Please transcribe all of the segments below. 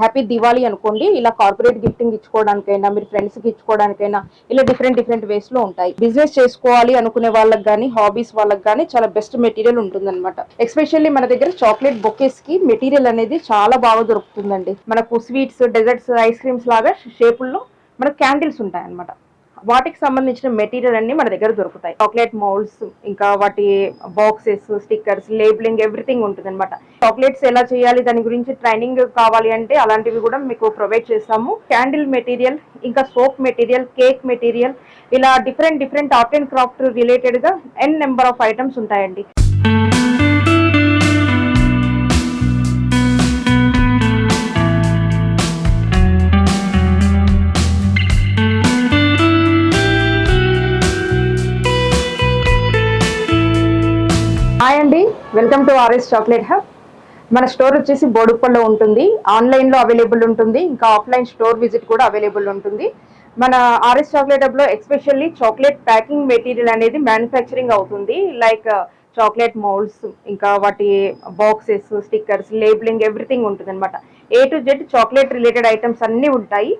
Happy Diwali అనుకోండి. ఇలా corporate gifting ఇచ్చుకోవడానికైనా మీరు ఫ్రెండ్స్కి ఇచ్చుకోవడానికైనా ఇలా డిఫరెంట్ డిఫరెంట్ వేస్లో ఉంటాయి. బిజినెస్ చేసుకోవాలి అనుకునే వాళ్ళకి కానీ హాబీస్ వాళ్ళకి కానీ చాలా బెస్ట్ మెటీరియల్ ఉంటుందన్నమాట. ఎస్పెషల్లీ మన దగ్గర చాక్లెట్ బొకేస్కి మెటీరియల్ అనేది చాలా బాగా దొరుకుతుందండి. మనకు స్వీట్స్ డెజర్ట్స్ ఐస్ క్రీమ్స్ లాగా షేపుల్లో మనకు క్యాండిల్స్ ఉంటాయి అన్నమాట వాటికి సంబంధించిన మెటీరియల్ అన్ని మన దగ్గర దొరుకుతాయి. చాక్లెట్ మౌల్డ్స్ ఇంకా వాటి బాక్సెస్ స్టిక్కర్స్ లేబులింగ్ ఎవ్రీథింగ్ ఉంటుంది అనమాట చాక్లెట్స్ ఎలా చేయాలి దాని గురించి ట్రైనింగ్ కావాలి అంటే అలాంటివి కూడా మీకు ప్రొవైడ్ చేస్తాము. క్యాండిల్ మెటీరియల్ ఇంకా సోప్ మెటీరియల్ కేక్ మెటీరియల్ ఇలా different different art and craft రిలేటెడ్గా ఎన్ నెంబర్ ఆఫ్ ఐటమ్స్ ఉంటాయండి. Welcome to RS chocolate hub. మన స్టోర్ వచ్చేసి బోడుప్పల్లో ఉంటుంది. ఆన్లైన్లో అవైలబుల్ ఉంటుంది. ఇంకా ఆఫ్లైన్ స్టోర్ విజిట్ కూడా అవైలబుల్ ఉంటుంది. మన ఆర్ఎస్ చాక్లెట్ హబ్లో ఎక్స్పెషల్లీ చాక్లెట్ ప్యాకింగ్ మెటీరియల్ అనేది మ్యానుఫ్యాక్చరింగ్ అవుతుంది. లైక్ uh, చాక్లెట్ మౌల్డ్స్ ఇంకా వాటి బాక్సెస్ స్టిక్కర్స్ లేబులింగ్ ఎవ్రీథింగ్ ఉంటుంది అనమాట A to Z chocolate related items అన్నీ ఉంటాయి.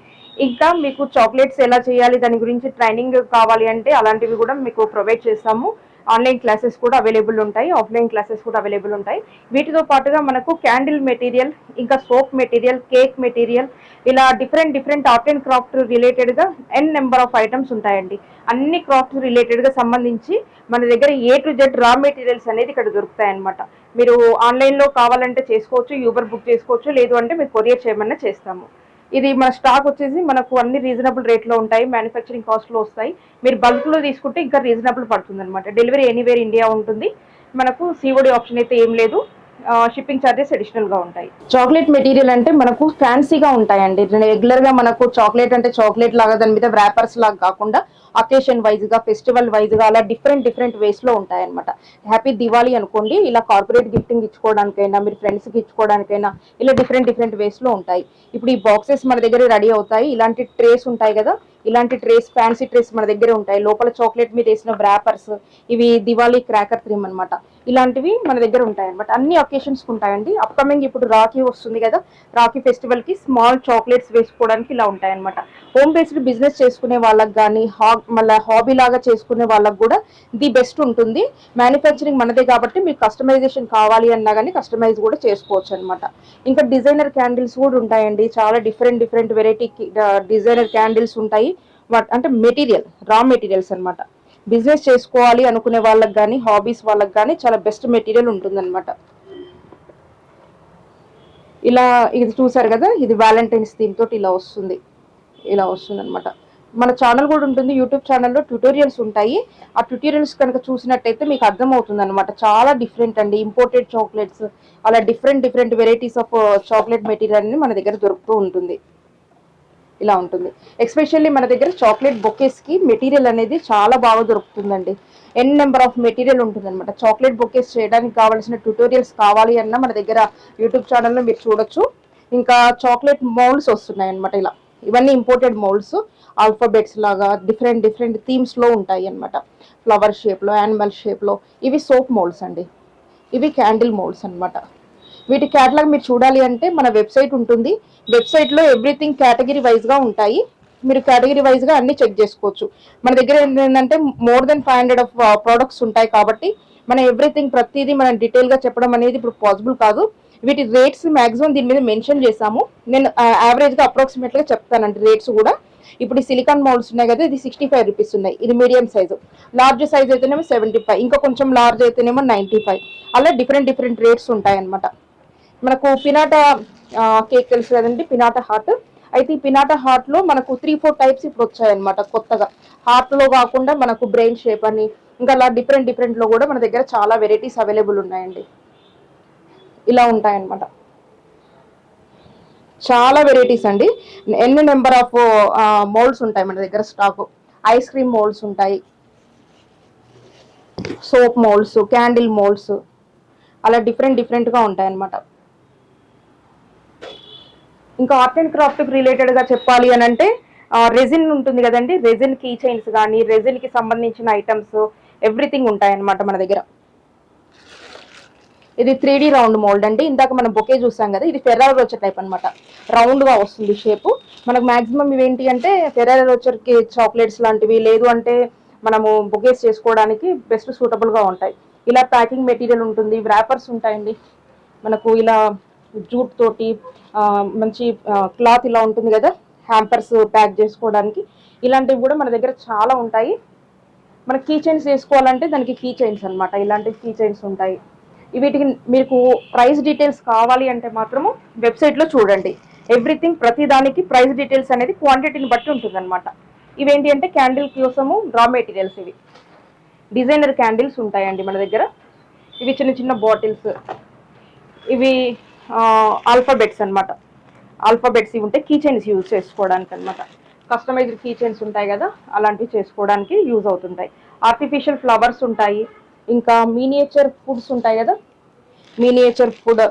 ఇంకా మీకు చాక్లెట్స్ ఎలా చేయాలి దాని గురించి ట్రైనింగ్ కావాలి అంటే అలాంటివి కూడా మీకు ప్రొవైడ్ చేస్తాము. ఆన్లైన్ క్లాసెస్ కూడా అవైలబుల్ ఉంటాయి ఆఫ్లైన్ క్లాసెస్ కూడా అవైలబుల్ ఉంటాయి. వీటితో పాటుగా మనకు క్యాండిల్ మెటీరియల్ ఇంకా సోప్ మెటీరియల్ కేక్ మెటీరియల్ ఇలా different different art and craft రిలేటెడ్గా ఎన్ నెంబర్ ఆఫ్ ఐటమ్స్ ఉంటాయండి. అన్ని క్రాఫ్ట్ రిలేటెడ్గా సంబంధించి మన దగ్గర A to Z raw materials అనేది ఇక్కడ దొరుకుతాయి అనమాట మీరు ఆన్లైన్లో కావాలంటే చేసుకోవచ్చు యూబర్ బుక్ చేసుకోవచ్చు లేదు అంటే మీరు కొరియర్ చేయమన్నా చేస్తాము. ఇది మన స్టాక్ వచ్చేసి మనకు అన్ని రీజనబుల్ రేట్లో ఉంటాయి మ్యానుఫ్యాక్చరింగ్ కాస్ట్లో వస్తాయి. మీరు బల్క్లో తీసుకుంటే ఇంకా రీజనబుల్ పడుతుంది అనమాట డెలివరీ ఎనీవేర్ ఇండియా ఉంటుంది. మనకు సిఓడి ఆప్షన్ అయితే ఏం లేదు. షిప్పింగ్ ఛార్జెస్ అడిషనల్గా ఉంటాయి. చాక్లెట్ మెటీరియల్ అంటే మనకు ఫ్యాన్సీగా ఉంటాయండి. రెగ్యులర్గా మనకు చాక్లెట్ అంటే చాక్లెట్ లాగా దాని మీద వ్రాపర్స్ లాగా కాకుండా అకేషన్ వైజ్గా ఫెస్టివల్ వైజ్గా అలా డిఫరెంట్ డిఫరెంట్ వేస్లో ఉంటాయన్నమాట. హ్యాపీ దివాళీ అనుకోండి ఇలా కార్పొరేట్ గిఫ్టింగ్ ఇచ్చుకోవడానికైనా మీరు ఫ్రెండ్స్కి ఇచ్చుకోవడానికైనా ఇలా డిఫరెంట్ డిఫరెంట్ వేస్లో ఉంటాయి. ఇప్పుడు ఈ బాక్సెస్ మన దగ్గర రెడీ అవుతాయి ఇలాంటి ట్రేస్ ఉంటాయి కదా ఇలాంటి ట్రేస్ ఫ్యాన్సీ ట్రేస్ మన దగ్గర ఉంటాయి. లోపల చాక్లెట్ మీద వేసిన వ్రాపర్స్ ఇవి దివాళీ క్రాకర్ క్రీమ్ అన్నమాట. ఇలాంటివి మన దగ్గర ఉంటాయి అనమాట అన్ని ఒకేషన్స్కి ఉంటాయండి. అప్కమింగ్ ఇప్పుడు రాఖీ వస్తుంది కదా రాఖీ ఫెస్టివల్కి స్మాల్ చాక్లెట్స్ వేసుకోవడానికి ఇలా ఉంటాయి అనమాట హోమ్ బేస్డ్ బిజినెస్ చేసుకునే వాళ్ళకి కానీ హా మళ్ళీ హాబీ లాగా చేసుకునే వాళ్ళకి కూడా ది బెస్ట్ ఉంటుంది. మ్యానుఫ్యాక్చరింగ్ మనదే కాబట్టి మీకు కస్టమైజేషన్ కావాలి అన్నా కానీ కస్టమైజ్ కూడా చేసుకోవచ్చు అనమాట ఇంకా డిజైనర్ క్యాండిల్స్ కూడా ఉంటాయండి. చాలా different different variety designer candles ఉంటాయి. వాట్ అంటే మెటీరియల్ రా మెటీరియల్స్ అనమాట బిజినెస్ చేసుకోవాలి అనుకునే వాళ్ళకి కానీ హాబీస్ వాళ్ళకి కానీ చాలా బెస్ట్ మెటీరియల్ ఉంటుందన్నమాట. ఇలా ఇది చూసారు కదా ఇది వ్యాలంటైన్స్ థీమ్ తోటి ఇలా వస్తుంది. ఇలా వస్తుంది అనమాట మన ఛానల్ కూడా ఉంటుంది యూట్యూబ్ ఛానల్లో ట్యూటోరియల్స్ ఉంటాయి. ఆ ట్యూటోరియల్స్ కనుక చూసినట్టయితే మీకు అర్థమవుతుంది అనమాట చాలా డిఫరెంట్ అండి. ఇంపోర్టెడ్ చాక్లెట్స్ అలా different different varieties of chocolate material అనేది మన దగ్గర దొరుకుతూ ఉంటుంది. ఇలా ఉంటుంది. ఎస్పెషల్లీ మన దగ్గర చాక్లెట్ బొకేస్కి మెటీరియల్ అనేది చాలా బాగా దొరుకుతుందండి. ఎన్ నెంబర్ ఆఫ్ మెటీరియల్ ఉంటుందన్నమాట. చాక్లెట్ బొకేస్ చేయడానికి కావాల్సిన ట్యూటోరియల్స్ కావాలి అన్న మన దగ్గర యూట్యూబ్ ఛానల్లో మీరు చూడొచ్చు. ఇంకా చాక్లెట్ మౌల్డ్స్ వస్తున్నాయి అనమాట ఇలా. ఇవన్నీ ఇంపోర్టెడ్ మౌల్డ్స్ ఆల్ఫాబెట్స్ లాగా డిఫరెంట్ డిఫరెంట్ థీమ్స్లో ఉంటాయి అనమాట ఫ్లవర్ షేప్లో యానిమల్ షేప్లో ఇవి సోప్ మౌల్డ్స్ అండి. ఇవి క్యాండిల్ మౌల్డ్స్ అన్నమాట. వీటి క్యాటలాగ్ మీరు చూడాలి అంటే మన వెబ్సైట్ ఉంటుంది. వెబ్సైట్లో ఎవ్రీథింగ్ కేటగిరీ వైజ్గా ఉంటాయి. మీరు కేటగిరీ వైజ్గా అన్ని చెక్ చేసుకోవచ్చు. మన దగ్గర ఏంటంటే more than five hundred of products ఉంటాయి కాబట్టి మన ఎవ్రీథింగ్ ప్రతిదీ మనం డీటెయిల్గా చెప్పడం అనేది ఇప్పుడు పాసిబుల్ కాదు. వీటి రేట్స్ మాక్సిమం దీని మీద మెన్షన్ చేశాము. నేను యావరేజ్గా అప్రాక్సిమేట్గా చెప్తానండి రేట్స్ కూడా. ఇప్పుడు సిలికాన్ మౌల్డ్స్ ఉన్నాయి కదా ఇది సిక్స్టీ ఫైవ్ రూపీస్ ఉన్నాయి. ఇది మీడియం సైజు లార్జ్ సైజ్ అయితేనేమో సెవెంటీ ఫైవ్ ఇంకా కొంచెం లార్జ్ అయితేనేమో నైంటీ ఫైవ్ అలా డిఫరెంట్ డిఫరెంట్ రేట్స్ ఉంటాయి అన్నమాట మనకు పినాటా కేక్ తెలుసు కదండి పినాటా హార్ట్. అయితే ఈ పినాటా హార్ట్లో మనకు త్రీ ఫోర్ టైప్స్ ఇప్పుడు వచ్చాయన్నమాట కొత్తగా. హార్ట్లో కాకుండా మనకు బ్రెయిన్ షేప్ అని ఇంకా అలా డిఫరెంట్ డిఫరెంట్లో కూడా మన దగ్గర చాలా వెరైటీస్ అవైలబుల్ ఉన్నాయండి. ఇలా ఉంటాయన్నమాట. చాలా వెరైటీస్ అండి. ఎన్ని నెంబర్ ఆఫ్ మోల్డ్స్ ఉంటాయి మన దగ్గర స్టాక్ ఐస్ క్రీమ్ మోల్డ్స్ ఉంటాయి. సోప్ మోల్డ్స్ క్యాండిల్ మోల్డ్స్ అలా డిఫరెంట్ డిఫరెంట్గా ఉంటాయన్నమాట. ఇంకా ఆర్ట్ అండ్ క్రాఫ్ట్ రిలేటెడ్గా చెప్పాలి అని అంటే రెజిన్ ఉంటుంది కదండి రెజిన్ కీ చైన్స్ కానీ రెజిన్కి సంబంధించిన ఐటమ్స్ ఎవ్రీథింగ్ ఉంటాయి అన్నమాట మన దగ్గర. ఇది త్రీ డి రౌండ్ మోల్డ్ అండి. ఇందాక మనం బొకే చూసాం కదా ఇది ఫెరారో రోచర్ టైప్ అనమాట రౌండ్గా వస్తుంది షేప్ మనకు మాక్సిమం ఇవేంటి అంటే ఫెరారో రోచర్కి చాక్లెట్స్ లాంటివి లేదు అంటే మనము బొకేస్ చేసుకోవడానికి బెస్ట్ సూటబుల్గా ఉంటాయి. ఇలా ప్యాకింగ్ మెటీరియల్ ఉంటుంది వ్రాపర్స్ ఉంటాయండి. మనకు ఇలా జూట్ తోటి మంచి క్లాత్ ఇలా ఉంటుంది కదా హ్యాంపర్స్ ప్యాక్ చేసుకోవడానికి. ఇలాంటివి కూడా మన దగ్గర చాలా ఉంటాయి. మన కీ చైన్స్ వేసుకోవాలంటే దానికి కీ చైన్స్ అన్నమాట. ఇలాంటి కీ చైన్స్ ఉంటాయి. వీటికి మీకు ప్రైస్ డీటెయిల్స్ కావాలి అంటే మాత్రము వెబ్సైట్లో చూడండి. ఎవ్రీథింగ్ ప్రతి దానికి ప్రైస్ డీటెయిల్స్ అనేది క్వాంటిటీని బట్టి ఉంటుందన్నమాట. ఇవేంటి అంటే క్యాండిల్ కోసము రా మెటీరియల్స్ ఇవి. డిజైనర్ క్యాండిల్స్ ఉంటాయండి మన దగ్గర. ఇవి చిన్న చిన్న బాటిల్స్ ఇవి ఆల్ఫాబెట్స్ అన్నమాట. ఆల్ఫాబెట్స్ ఇవి ఉంటే కీ చైన్స్ యూజ్ చేసుకోవడానికి అనమాట కస్టమైజ్డ్ కీ చైన్స్ ఉంటాయి కదా అలాంటివి చేసుకోవడానికి యూజ్ అవుతుంటాయి. ఆర్టిఫిషియల్ ఫ్లవర్స్ ఉంటాయి ఇంకా మీనియేచర్ ఫుడ్స్ ఉంటాయి కదా. మీనియేచర్ ఫుడ్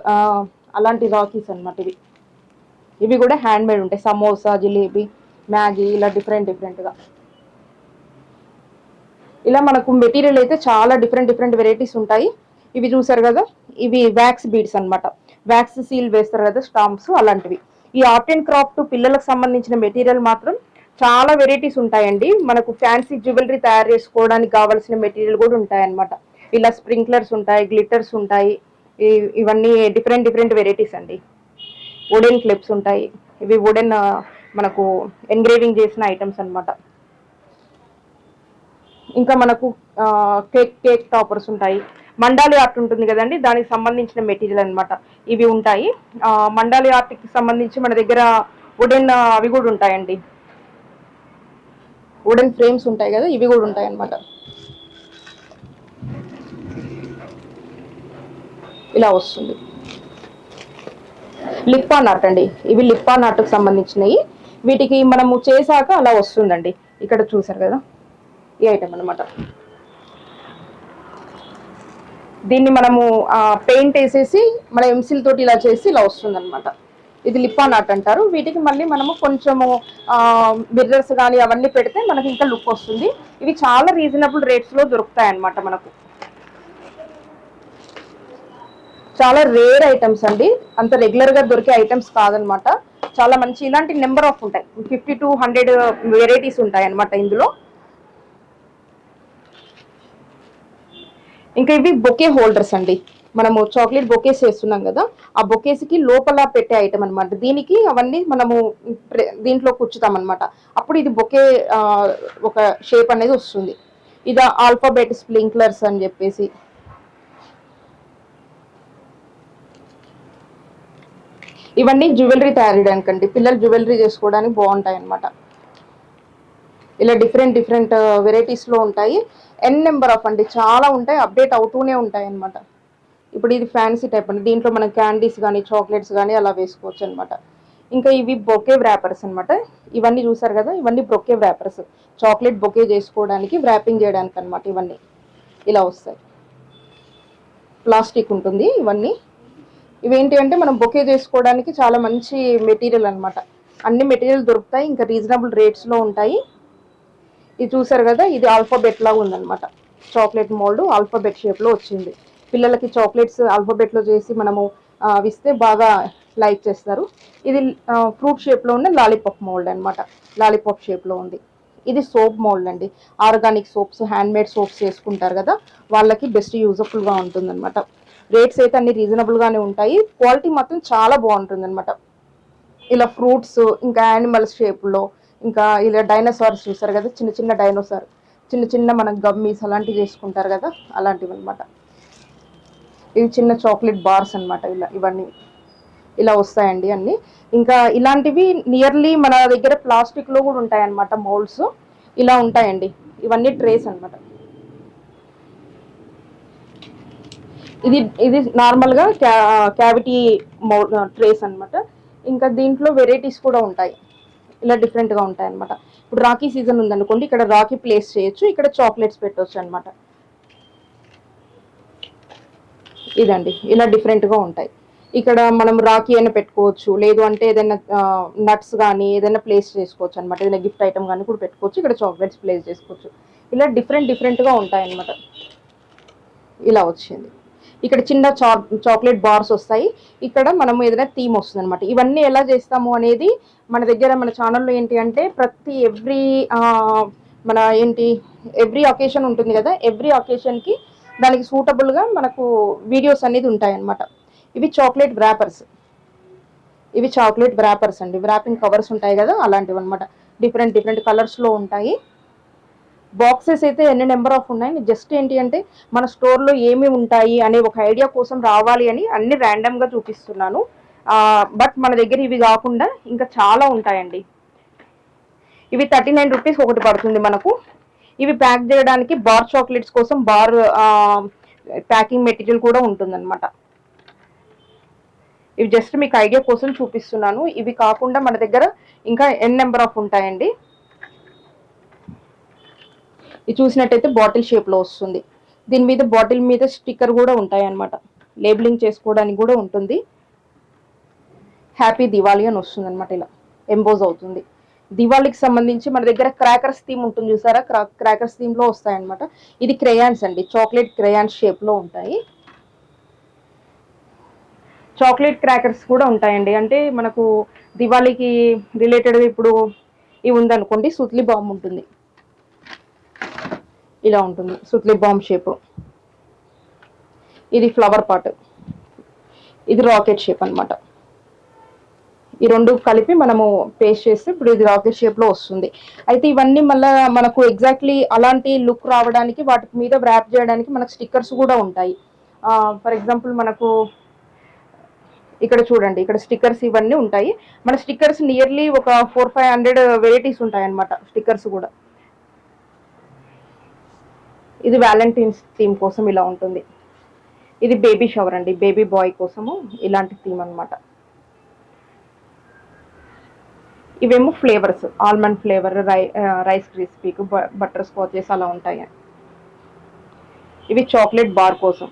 అలాంటి రాకీస్ అన్నమాట ఇవి. ఇవి కూడా హ్యాండ్ మేడ్ ఉంటాయి. సమోసా జిలేబీ మ్యాగీ ఇలా డిఫరెంట్ డిఫరెంట్గా ఇలా మనకు మెటీరియల్ అయితే చాలా డిఫరెంట్ డిఫరెంట్ వెరైటీస్ ఉంటాయి. ఇవి చూసారు కదా ఇవి వ్యాక్స్ బీడ్స్ అన్నమాట. వ్యాక్స్ సీల్ వేస్తారు కదా స్టాంప్స్ అలాంటివి. ఈ ఆర్ట్ అండ్ క్రాఫ్ట్ పిల్లలకు సంబంధించిన మెటీరియల్ మాత్రం చాలా వెరైటీస్ ఉంటాయండి. మనకు ఫ్యాన్సీ జ్యువెలరీ తయారు చేసుకోవడానికి కావాల్సిన మెటీరియల్ కూడా ఉంటాయన్నమాట. ఇలా స్ప్రింక్లర్స్ ఉంటాయి గ్లిటర్స్ ఉంటాయి. ఇవన్నీ డిఫరెంట్ డిఫరెంట్ వెరైటీస్ అండి. వుడెన్ క్లిప్స్ ఉంటాయి. ఇవి వుడెన్ మనకు ఎంగ్రేవింగ్ చేసిన ఐటమ్స్ అనమాట ఇంకా మనకు కేక్ కేక్ టాపర్స్ ఉంటాయి. మండాలి ఆర్ట్ ఉంటుంది కదండి దానికి సంబంధించిన మెటీరియల్ అన్నమాట. ఇవి ఉంటాయి. మండాలి ఆర్ట్కి సంబంధించి మన దగ్గర వుడెన్ అవి కూడా ఉంటాయండి. వుడెన్ ఫ్రేమ్స్ ఉంటాయి కదా ఇవి కూడా ఉంటాయి అన్నమాట. ఇలా వస్తుంది. లిప్పాన్ ఆర్ట్ అండి. ఇవి లిప్పాన్ ఆర్ట్కి సంబంధించినవి. వీటికి మనము చేశాక అలా వస్తుందండి. ఇక్కడ చూసారు కదా? ఈ ఐటమ్ అన్నమాట. దీన్ని మనము పెయింట్ వేసేసి మన ఎంసిల్ తోటి ఇలా చేసి ఇలా వస్తుంది అనమాట ఇది లిపాన్ ఆర్ట్ అంటారు. వీటికి మళ్ళీ మనము కొంచెము మిర్రర్స్ కానీ అవన్నీ పెడితే మనకి ఇంకా లుక్ వస్తుంది. ఇవి చాలా రీజనబుల్ రేట్స్లో దొరుకుతాయి అన్నమాట మనకు. చాలా రేర్ ఐటమ్స్ అండి. అంత రెగ్యులర్గా దొరికే ఐటమ్స్ కాదనమాట చాలా మంచి ఇలాంటి నెంబర్ ఆఫ్ ఉంటాయి. ఫిఫ్టీ టు హండ్రెడ్ వెరైటీస్ ఉంటాయి అన్నమాట ఇందులో. ఇంకా ఇవి బొకే హోల్డర్స్ అండి. మనము చాక్లెట్ బొకేస్ చేస్తున్నాం కదా ఆ బొకేస్కి లోపల పెట్టే ఐటమ్ అనమాట దీనికి అవన్నీ మనము దీంట్లో కూర్చుతాం అనమాట అప్పుడు ఇది బొకే ఒక షేప్ అనేది వస్తుంది. ఇది ఆల్ఫాబెట్ స్ప్రింక్లర్స్ అని చెప్పేసి. ఇవన్నీ జ్యువెలరీ తయారు చేయడానికి అండి పిల్లలు జ్యువెలరీ చేసుకోవడానికి బాగుంటాయి అన్నమాట ఇలా డిఫరెంట్ డిఫరెంట్ వెరైటీస్లో ఉంటాయి. ఎన్ నెంబర్ ఆఫ్ అండి. చాలా ఉంటాయి. అప్డేట్ అవుతూనే ఉంటాయి అనమాట ఇప్పుడు ఇది ఫ్యాన్సీ టైప్ అండి. దీంట్లో మనం క్యాండీస్ కానీ చాక్లెట్స్ కానీ అలా వేసుకోవచ్చు అనమాట ఇంకా ఇవి బొకే వ్రాపర్స్ అనమాట ఇవన్నీ చూసారు కదా? ఇవన్నీ బొకే వ్రాపర్స్ చాక్లెట్ బొకే చేసుకోవడానికి వ్రాపింగ్ చేయడానికి అనమాట ఇవన్నీ. ఇలా వస్తాయి. ప్లాస్టిక్ ఉంటుంది ఇవన్నీ. ఇవేంటి అంటే మనం బొకే చేసుకోవడానికి చాలా మంచి మెటీరియల్ అనమాట అన్ని మెటీరియల్ దొరుకుతాయి. ఇంకా రీజనబుల్ రేట్స్లో ఉంటాయి. ఇది చూసారు కదా ఇది ఆల్ఫాబెట్ లాగా ఉందన్నమాట. చాక్లెట్ మోల్డ్ ఆల్ఫాబెట్ షేప్లో వచ్చింది. పిల్లలకి చాక్లెట్స్ ఆల్ఫాబెట్లో చేసి మనము ఇస్తే బాగా లైక్ చేస్తారు. ఇది ఫ్రూట్ షేప్లో ఉన్న లాలీపాప్ మోల్డ్ అనమాట లాలీపాప్ షేప్లో ఉంది. ఇది సోప్ మోల్డ్ అండి. Organic soaps hand made soaps చేసుకుంటారు కదా వాళ్ళకి బెస్ట్ యూజఫుల్గా ఉంటుందన్నమాట. రేట్స్ అయితే అన్ని రీజనబుల్గానే ఉంటాయి. క్వాలిటీ మాత్రం చాలా బాగుంటుంది అనమాట ఇలా ఫ్రూట్స్ ఇంకా యానిమల్స్ షేప్లో ఇంకా ఇలా డైనోసార్స్ చూసారు కదా చిన్న చిన్న డైనోసార్ చిన్న చిన్న మన గమ్మీస్ అలాంటివి చేసుకుంటారు కదా అలాంటివి అనమాట ఇవి చిన్న చాక్లెట్ బార్స్ అన్నమాట ఇలా ఇవన్నీ. ఇలా వస్తాయండి అన్నీ. ఇంకా ఇలాంటివి నియర్లీ మన దగ్గర ప్లాస్టిక్లో కూడా ఉంటాయన్నమాట మౌల్డ్స్ ఇలా ఉంటాయండి. ఇవన్నీ ట్రేస్ అన్నమాట. ఇది ఇది నార్మల్గా క్యా క్యావిటీ మౌ ట్రేస్ అన్నమాట. ఇంకా దీంట్లో వెరైటీస్ కూడా ఉంటాయి. ఇలా డిఫరెంట్గా ఉంటాయి అనమాట ఇప్పుడు రాఖీ సీజన్ ఉందనుకోండి ఇక్కడ రాఖీ ప్లేస్ చేయొచ్చు ఇక్కడ చాక్లెట్స్ పెట్టవచ్చు అనమాట ఇదండి ఇలా డిఫరెంట్గా ఉంటాయి. ఇక్కడ మనం రాఖీ అయినా పెట్టుకోవచ్చు లేదు అంటే ఏదైనా నట్స్ కానీ ఏదైనా ప్లేస్ చేసుకోవచ్చు అనమాట ఏదైనా గిఫ్ట్ ఐటమ్ కానీ కూడా పెట్టుకోవచ్చు ఇక్కడ చాక్లెట్స్ ప్లేస్ చేసుకోవచ్చు. ఇలా డిఫరెంట్ డిఫరెంట్గా ఉంటాయి అనమాట ఇలా వచ్చింది. ఇక్కడ చిన్న చా చాక్లెట్ బార్స్ వస్తాయి. ఇక్కడ మనం ఏదైనా థీమ్ వస్తుంది అనమాట ఇవన్నీ ఎలా చేస్తాము అనేది మన దగ్గర మన ఛానల్లో ఏంటి అంటే ప్రతి ఎవ్రీ మన ఏంటి ఎవ్రీ అకేషన్ ఉంటుంది కదా ఎవ్రీ అకేషన్కి దానికి సూటబుల్గా మనకు వీడియోస్ అనేది ఉంటాయి అన్నమాట ఇవి చాక్లెట్ వ్రాపర్స్. ఇవి చాక్లెట్ వ్రాపర్స్ అండి. వ్రాపింగ్ కవర్స్ ఉంటాయి కదా అలాంటివి అనమాట డిఫరెంట్ డిఫరెంట్ కలర్స్లో ఉంటాయి. బాక్సెస్ అయితే ఎన్ని నెంబర్ ఆఫ్ ఉన్నాయి? జస్ట్ ఏంటి అంటే మన స్టోర్లో ఏమి ఉంటాయి అనే ఒక ఐడియా కోసం రావాలి అని అన్ని ర్యాండమ్గా చూపిస్తున్నాను. బట్ మన దగ్గర ఇవి కాకుండా ఇంకా చాలా ఉంటాయండి. ఇవి థర్టీ నైన్ రూపీస్ ఒకటి పడుతుంది మనకు. ఇవి ప్యాక్ చేయడానికి బార్ చాక్లెట్స్ కోసం బార్ ప్యాకింగ్ మెటీరియల్ కూడా ఉంటుందన్నమాట. ఇవి జస్ట్ మీకు ఐడియా కోసం చూపిస్తున్నాను. ఇవి కాకుండా మన దగ్గర ఇంకా ఎన్ నెంబర్ ఆఫ్ ఉంటాయండి. ఇది చూసినట్టయితే బాటిల్ షేప్లో వస్తుంది. దీని మీద బాటిల్ మీద స్టిక్కర్ కూడా ఉంటాయి అన్నమాట లేబులింగ్ చేసుకోవడానికి కూడా ఉంటుంది. హ్యాపీ దివాళీ అని వస్తుంది అనమాట ఇలా. ఎంబోజ్ అవుతుంది. దివాళీకి సంబంధించి మన దగ్గర క్రాకర్స్ థీమ్ ఉంటుంది చూసారా? క్రా క్రాకర్స్ థీమ్లో వస్తాయన్నమాట. ఇది క్రేయాన్స్ అండి. చాక్లెట్ క్రేయాన్స్ షేప్లో ఉంటాయి. చాక్లెట్ క్రాకర్స్ కూడా ఉంటాయండి. అంటే మనకు దివాళీకి రిలేటెడ్ ఇప్పుడు ఇవి ఉందనుకోండి సుత్లి బాంబు ఉంటుంది. ఇలా ఉంటుంది. Sutli bomb shape. ఇది ఫ్లవర్ పాట్ ఇది రాకెట్ షేప్ అన్నమాట. ఈ రెండు కలిపి మనము పేస్ట్ చేస్తే ఇప్పుడు ఇది రాకెట్ షేప్లో వస్తుంది. అయితే ఇవన్నీ మళ్ళీ మనకు ఎగ్జాక్ట్లీ అలాంటి లుక్ రావడానికి వాటి మీద వ్రాప్ చేయడానికి మనకు స్టిక్కర్స్ కూడా ఉంటాయి. ఫర్ ఎగ్జాంపుల్ మనకు ఇక్కడ చూడండి. ఇక్కడ స్టిక్కర్స్ ఇవన్నీ ఉంటాయి. మన స్టిక్కర్స్ నియర్లీ ఒక ఫోర్ ఫైవ్ హండ్రెడ్ వెరైటీస్ ఉంటాయి అన్నమాట స్టిక్కర్స్ కూడా. ఇది వ్యాలంటైన్స్ థీమ్ కోసం ఇలా ఉంటుంది. ఇది బేబీ షవర్ అండి. బేబీ బాయ్ కోసము ఇలాంటి థీమ్ అన్నమాట. ఇవేమో ఫ్లేవర్స్ ఆల్మండ్ ఫ్లేవర్ రై రైస్ క్రిస్పీకి బటర్ స్కాచెస్ అలా ఉంటాయి. ఇవి చాక్లెట్ బార్ కోసం.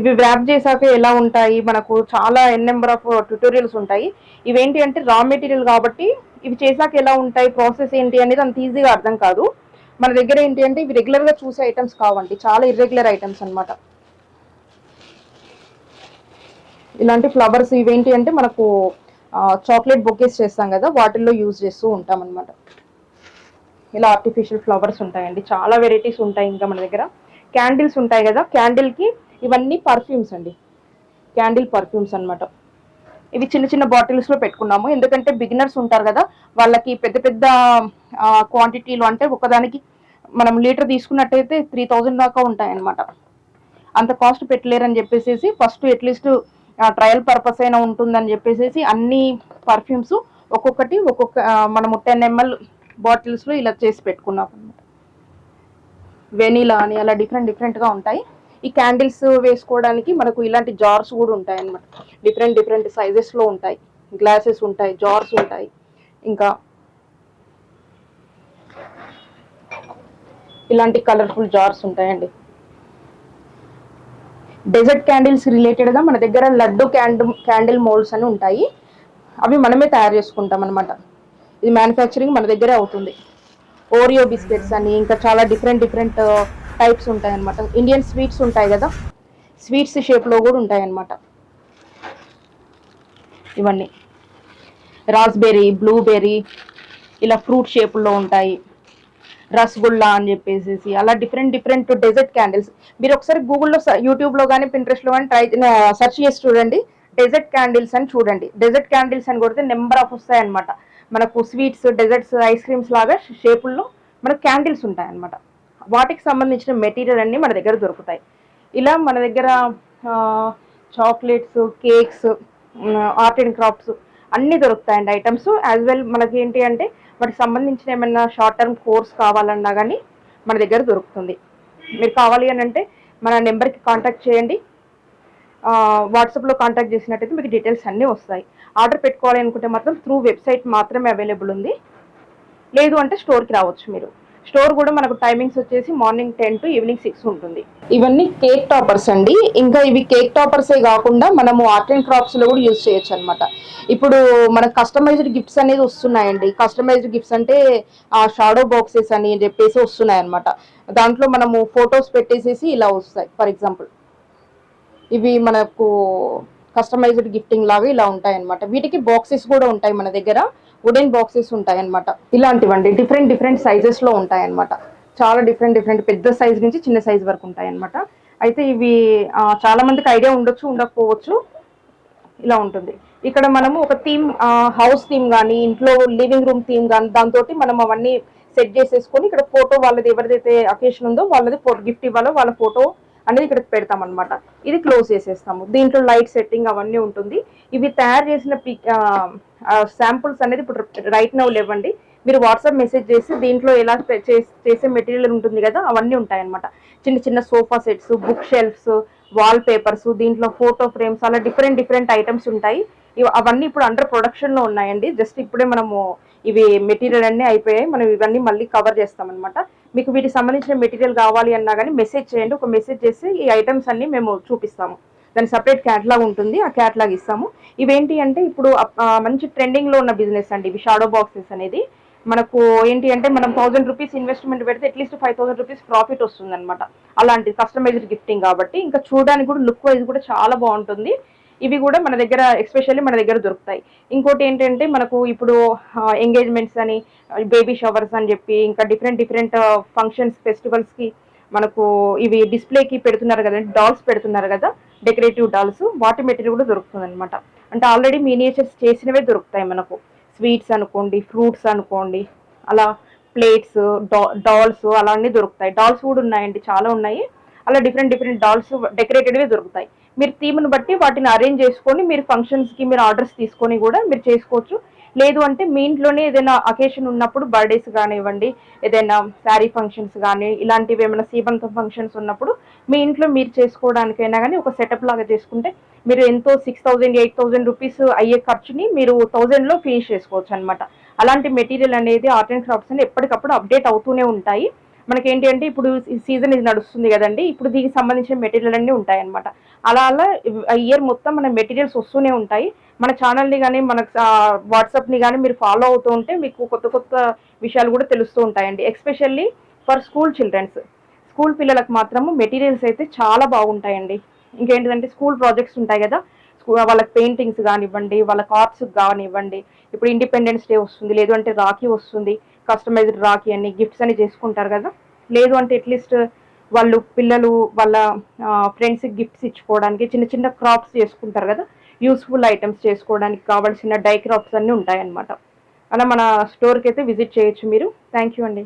ఇవి వ్యాప్ చేశాక ఎలా ఉంటాయి? మనకు చాలా ఎన్ నెంబర్ ఆఫ్ ట్యూటోరియల్స్ ఉంటాయి. ఇవేంటి అంటే రా మెటీరియల్ కాబట్టి ఇవి చేశాక ఎలా ఉంటాయి? ప్రాసెస్ ఏంటి అనేది అంత ఈజీగా అర్థం కాదు. మన దగ్గర ఏంటి అంటే ఇవి రెగ్యులర్గా చూసే ఐటమ్స్ కావండి. చాలా ఇర్రెగ్యులర్ ఐటమ్స్ అన్నమాట. ఇలాంటి ఫ్లవర్స్ ఇవేంటి అంటే మనకు చాక్లెట్ బొకేస్ చేస్తాం కదా వాటిల్లో యూజ్ చేస్తూ ఉంటాం అనమాట ఇలా ఆర్టిఫిషియల్ ఫ్లవర్స్ ఉంటాయండి. చాలా వెరైటీస్ ఉంటాయి ఇంకా మన దగ్గర. క్యాండిల్స్ ఉంటాయి కదా క్యాండిల్కి ఇవన్నీ పర్ఫ్యూమ్స్ అండి. క్యాండిల్ పర్ఫ్యూమ్స్ అన్నమాట. ఇవి చిన్న చిన్న బాటిల్స్లో పెట్టుకున్నాము. ఎందుకంటే బిగినర్స్ ఉంటారు కదా వాళ్ళకి పెద్ద పెద్ద క్వాంటిటీలు అంటే ఒకదానికి మనం లీటర్ తీసుకున్నట్టయితే త్రీ థౌజండ్ దాకా ఉంటాయన్నమాట. అంత కాస్ట్ పెట్టలేరని చెప్పేసి ఫస్ట్ అట్లీస్ట్ ట్రయల్ పర్పస్ అయినా ఉంటుందని చెప్పేసి అన్ని పర్ఫ్యూమ్స్ ఒక్కొక్కటి ఒక్కొక్క మనము టెన్ ఎంఎల్ బాటిల్స్లో ఇలా చేసి పెట్టుకున్నాం అనమాట వెనీలా అని అలా డిఫరెంట్ డిఫరెంట్గా ఉంటాయి. ఈ క్యాండిల్స్ వేసుకోవడానికి మనకు ఇలాంటి జార్స్ కూడా ఉంటాయి అన్నమాట డిఫరెంట్ డిఫరెంట్ సైజెస్లో ఉంటాయి. గ్లాసెస్ ఉంటాయి జార్స్ ఉంటాయి. ఇంకా ఇలాంటి కలర్ఫుల్ జార్స్ ఉంటాయండి. డెజర్ట్ క్యాండిల్స్ రిలేటెడ్గా మన దగ్గర లడ్డు క్యాండిల్ క్యాండిల్ మోల్డ్స్ అని ఉంటాయి. అవి మనమే తయారు చేసుకుంటాం అనమాట ఇది మ్యానుఫ్యాక్చరింగ్ మన దగ్గరే అవుతుంది. ఓరియో బిస్కెట్స్ అని ఇంకా చాలా డిఫరెంట్ డిఫరెంట్ టైప్స్ ఉంటాయి అనమాట ఇండియన్ స్వీట్స్ ఉంటాయి కదా స్వీట్స్ షేప్లో కూడా ఉంటాయి అనమాట ఇవన్నీ. రాస్బెర్రీ బ్లూబెర్రీ ఇలా ఫ్రూట్ షేపుల్లో ఉంటాయి. రసగుల్లా అని చెప్పేసి అలా డిఫరెంట్ డిఫరెంట్ డెజర్ట్ క్యాండిల్స్ మీరు ఒకసారి గూగుల్లో యూట్యూబ్లో కానీ పింట్రెస్ట్లో కానీ ట్రై సెర్చ్ చేసి చూడండి. డెజర్ట్ క్యాండిల్స్ అని చూడండి. డెజర్ట్ క్యాండిల్స్ అని కొడితే నెంబర్ ఆఫ్ వస్తాయన్నమాట. మనకు స్వీట్స్ డెజర్ట్స్ ఐస్ క్రీమ్స్ లాగా షేపుల్లో మనకు క్యాండిల్స్ ఉంటాయన్నమాట. వాటికి సంబంధించిన మెటీరియల్ అన్నీ మన దగ్గర దొరుకుతాయి. ఇలా మన దగ్గర chocolates cakes art and crafts అన్నీ దొరుకుతాయండి ఐటమ్స్. యాజ్ వెల్ మనకి ఏంటి అంటే వాటికి సంబంధించిన ఏమైనా షార్ట్ టర్మ్ కోర్స్ కావాలన్నా కానీ మన దగ్గర దొరుకుతుంది. మీరు కావాలి అని అంటే మన నెంబర్కి కాంటాక్ట్ చేయండి. వాట్సాప్లో కాంటాక్ట్ చేసినట్టయితే మీకు డీటెయిల్స్ అన్నీ వస్తాయి. ఆర్డర్ పెట్టుకోవాలి అనుకుంటే మాత్రం త్రూ వెబ్సైట్ మాత్రమే అవైలబుల్ ఉంది. లేదు అంటే స్టోర్కి రావచ్చు మీరు. స్టోర్ కూడా మనకు టైమింగ్స్ వచ్చేసి morning ten to evening six ఉంటుంది. ఇవన్నీ కేక్ టాపర్స్ అండి. ఇంకా ఇవి కేక్ టాపర్సే కాకుండా మనము ఆర్ట్ అండ్ క్రాఫ్ట్స్లో కూడా యూజ్ చేయొచ్చు అనమాట ఇప్పుడు మనకు కస్టమైజ్డ్ గిఫ్ట్స్ అనేది వస్తున్నాయండి. కస్టమైజ్డ్ గిఫ్ట్స్ అంటే ఆ షాడో బాక్సెస్ అని చెప్పేసి వస్తున్నాయి అనమాట దాంట్లో మనము ఫొటోస్ పెట్టేసేసి ఇలా వస్తాయి. ఫర్ ఎగ్జాంపుల్ ఇవి మనకు కస్టమైజ్డ్ గిఫ్టింగ్ లాగా ఇలా ఉంటాయి అనమాట వీటికి బాక్సెస్ కూడా ఉంటాయి మన దగ్గర. వుడెన్ బాక్సెస్ ఉంటాయి అనమాట ఇలాంటివండి డిఫరెంట్ డిఫరెంట్ సైజెస్లో ఉంటాయి అనమాట చాలా డిఫరెంట్ డిఫరెంట్ పెద్ద సైజ్ నుంచి చిన్న సైజ్ వరకు ఉంటాయి అనమాట అయితే ఇవి చాలామందికి చాలా మందికి ఐడియా ఉండొచ్చు ఉండకపోవచ్చు. ఇలా ఉంటుంది. ఇక్కడ మనము ఒక థీమ్ హౌస్ థీమ్ కానీ ఇంట్లో లివింగ్ రూమ్ థీమ్ కానీ దాంతో మనం అవన్నీ సెట్ చేసేసుకొని ఇక్కడ ఫోటో వాళ్ళది ఎవరిదైతే అకేషన్ ఉందో వాళ్ళది ఫోటో గిఫ్ట్ ఇవ్వాలో వాళ్ళ ఫోటో అనేది ఇక్కడ పెడతాం అనమాట ఇది క్లోజ్ చేసేస్తాము. దీంట్లో లైట్ సెట్టింగ్ అవన్నీ ఉంటుంది. ఇవి తయారు చేసిన పిక్ శాంపుల్స్ అనేది ఇప్పుడు రైట్ నౌ లేవండి. మీరు వాట్సాప్ మెసేజ్ చేసి దీంట్లో ఎలా చే- చేసే మెటీరియల్ ఉంటుంది కదా అవన్నీ ఉంటాయన్నమాట. చిన్న చిన్న sofa sets book shelves wall papers దీంట్లో ఫోటో ఫ్రేమ్స్ అలా డిఫరెంట్ డిఫరెంట్ ఐటమ్స్ ఉంటాయి. అవన్నీ ఇప్పుడు అండర్ ప్రొడక్షన్లో ఉన్నాయండి. జస్ట్ ఇప్పుడే మనము ఇవి మెటీరియల్ అన్నీ అయిపోయాయి. మనం ఇవన్నీ మళ్ళీ కవర్ చేస్తాం అనమాట మీకు వీటికి సంబంధించిన మెటీరియల్ కావాలి అన్నా కానీ మెసేజ్ చేయండి. ఒక మెసేజ్ చేసి ఈ ఐటమ్స్ అన్ని మేము చూపిస్తాము. దాని సపరేట్ క్యాట్లాగ్ ఉంటుంది. ఆ క్యాట్లాగ్ ఇస్తాము. ఇవేంటి అంటే ఇప్పుడు మంచి ట్రెండింగ్లో ఉన్న బిజినెస్ అండి. ఇవి షాడో బాక్సెస్ అనేది. మనకు ఏంటి అంటే మనం థౌసండ్ రూపీస్ ఇన్వెస్ట్మెంట్ పెడితే at least five thousand rupees profit వస్తుంది అనమాట అలాంటి కస్టమైజ్డ్ గిఫ్టింగ్ కాబట్టి. ఇంకా చూడడానికి కూడా లుక్ వైజ్ కూడా చాలా బాగుంటుంది. ఇవి కూడా మన దగ్గర ఎస్పెషల్లీ మన దగ్గర దొరుకుతాయి. ఇంకోటి ఏంటంటే మనకు ఇప్పుడు ఎంగేజ్మెంట్స్ అని బేబీ షవర్స్ అని చెప్పి ఇంకా డిఫరెంట్ డిఫరెంట్ ఫంక్షన్స్ ఫెస్టివల్స్కి మనకు ఇవి డిస్ప్లేకి పెడుతున్నారు కదండి డాల్స్ పెడుతున్నారు కదా డెకరేటివ్ డాల్స్ వాటి మెటీరియల్ కూడా దొరుకుతుంది అనమాట అంటే ఆల్రెడీ మినియేచర్స్ చేసినవే దొరుకుతాయి మనకు. స్వీట్స్ అనుకోండి ఫ్రూట్స్ అనుకోండి అలా ప్లేట్స్ డాల్స్ అలా అన్నీ దొరుకుతాయి. డాల్స్ కూడా ఉన్నాయండి చాలా ఉన్నాయి. అలా డిఫరెంట్ డిఫరెంట్ డాల్స్ డెకరేటెడ్వే దొరుకుతాయి. మీరు థీమ్ని బట్టి వాటిని అరేంజ్ చేసుకొని మీరు ఫంక్షన్స్కి మీరు ఆర్డర్స్ తీసుకొని కూడా మీరు చేసుకోవచ్చు. లేదు అంటే మీ ఇంట్లోనే ఏదైనా అకేషన్ ఉన్నప్పుడు బర్త్డేస్ కానివ్వండి ఏదైనా శారీ ఫంక్షన్స్ కానీ ఇలాంటివి ఏమైనా సీమంతం ఫంక్షన్స్ ఉన్నప్పుడు మీ ఇంట్లో మీరు చేసుకోవడానికైనా కానీ ఒక సెటప్ లాగా చేసుకుంటే మీరు ఎంతో six thousand eight thousand rupees అయ్యే ఖర్చుని మీరు థౌజండ్లో ఫినిష్ చేసుకోవచ్చు అనమాట అలాంటి మెటీరియల్ అనేది ఆర్ట్ అండ్ క్రాఫ్ట్స్ అని ఎప్పటికప్పుడు అప్డేట్ అవుతూనే ఉంటాయి. మనకి ఏంటి అంటే ఇప్పుడు సీజన్ ఇది నడుస్తుంది కదండి. ఇప్పుడు దీనికి సంబంధించిన మెటీరియల్ అన్నీ ఉంటాయన్నమాట. అలా అలా ఇయర్ మొత్తం మన మెటీరియల్స్ వస్తూనే ఉంటాయి. మన ఛానల్ని కానీ మన వాట్సాప్ని కానీ మీరు ఫాలో అవుతూ ఉంటే మీకు కొత్త కొత్త విషయాలు కూడా తెలుస్తూ ఉంటాయండి. Especially for school childrens school పిల్లలకు మాత్రము మెటీరియల్స్ అయితే చాలా బాగుంటాయండి. ఇంకేంటిదంటే స్కూల్ ప్రాజెక్ట్స్ ఉంటాయి కదా. స్కూ వాళ్ళకి పెయింటింగ్స్ కానివ్వండి వాళ్ళ కార్డ్స్ కానివ్వండి. ఇప్పుడు ఇండిపెండెన్స్ డే వస్తుంది లేదు అంటే రాఖీ వస్తుంది. కస్టమైజ్డ్ రాఖీ అని గిఫ్ట్స్ అని చేసుకుంటారు కదా. లేదు అంటే అట్లీస్ట్ వాళ్ళు పిల్లలు వాళ్ళ ఫ్రెండ్స్కి గిఫ్ట్స్ ఇచ్చుకోవడానికి చిన్న చిన్న క్రాప్స్ చేసుకుంటారు కదా. యూస్ఫుల్ ఐటమ్స్ చేసుకోవడానికి కావాల్సిన డై క్రాప్స్ అన్నీ ఉంటాయన్నమాట. అలా మన స్టోర్కి అయితే విజిట్ చేయొచ్చు మీరు. థ్యాంక్ యూ అండి.